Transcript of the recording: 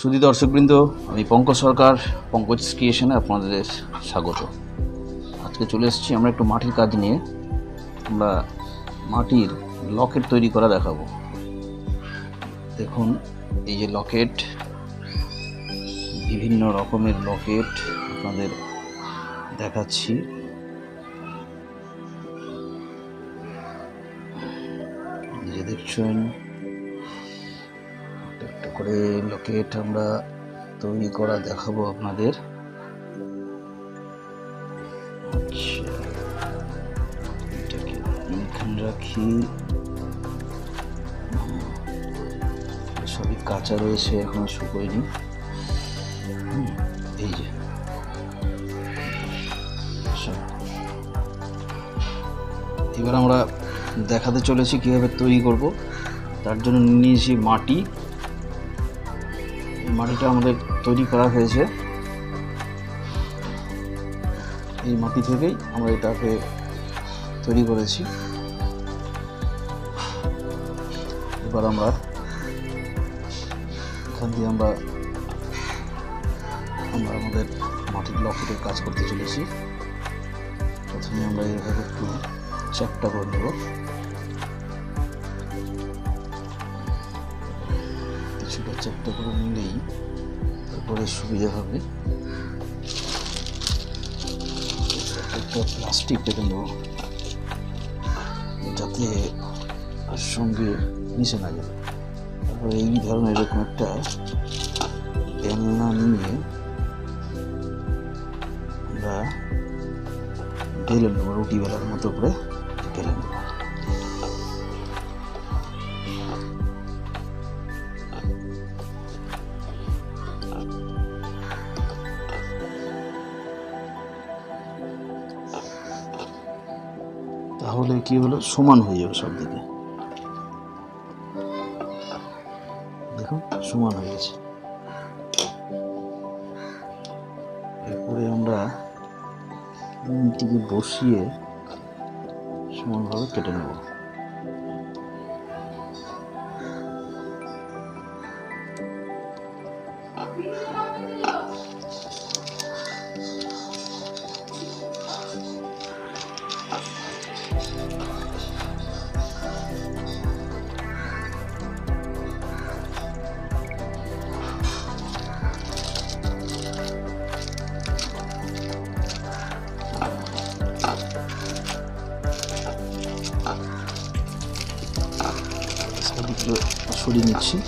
সুধী দর্শকবৃন্দ, আমি পঙ্কজ সরকার, পঙ্কজ ক্রিয়েশনে আপনাদের স্বাগত। আজকে চলে এসেছি, আমরা একটু মাটির কাজ নিয়ে, আমরা মাটির লকেট তৈরি করা দেখাবো। দেখুন, এই যে লকেট, বিভিন্ন রকমের লকেট আপনাদের দেখাচ্ছি। যে দেখছেন, একটা করে লকেট আমরা তৈরি করা দেখাবো আপনাদের। আচ্ছা এটাকে রাখি? সবই কাঁচা রয়েছে, এখনও শুকোয়নি। এই যে। এবার আমরা দেখাতে চলেছি কীভাবে তৈরি করব। তার জন্য নিয়েছি মাটি। মাটিটা আমাদের তৈরি করা হয়েছে। এই মাটি থেকেই আমরা এটাকে তৈরি করেছি। এবার আমরা এখান দিয়ে আমরা আমরা আমাদের মাটির লকেটের কাজ করতে চলেছি। প্রথমে আমরা এইভাবে একটু চ্যাপটা করে নেব। কিছুটা চ্যাপটা করে নিলেই তারপরে সুবিধা হবে। একটা প্লাস্টিক কেটে নেব, যাতে সঙ্গে মিশে না যায়। তারপরে এই ধরনের এরকম একটা বেলনা নিয়ে আমরা ঢেলে নেব রুটি বেলার মতো করে ঢেলে নেব। তাহলে কি হলো? সমান হয়ে যাবে সব দিকে সমান হয়ে গেছে। এরপরে আমরা নুনটিকে বসিয়ে সমানভাবে কেটে নেব। de Solinici.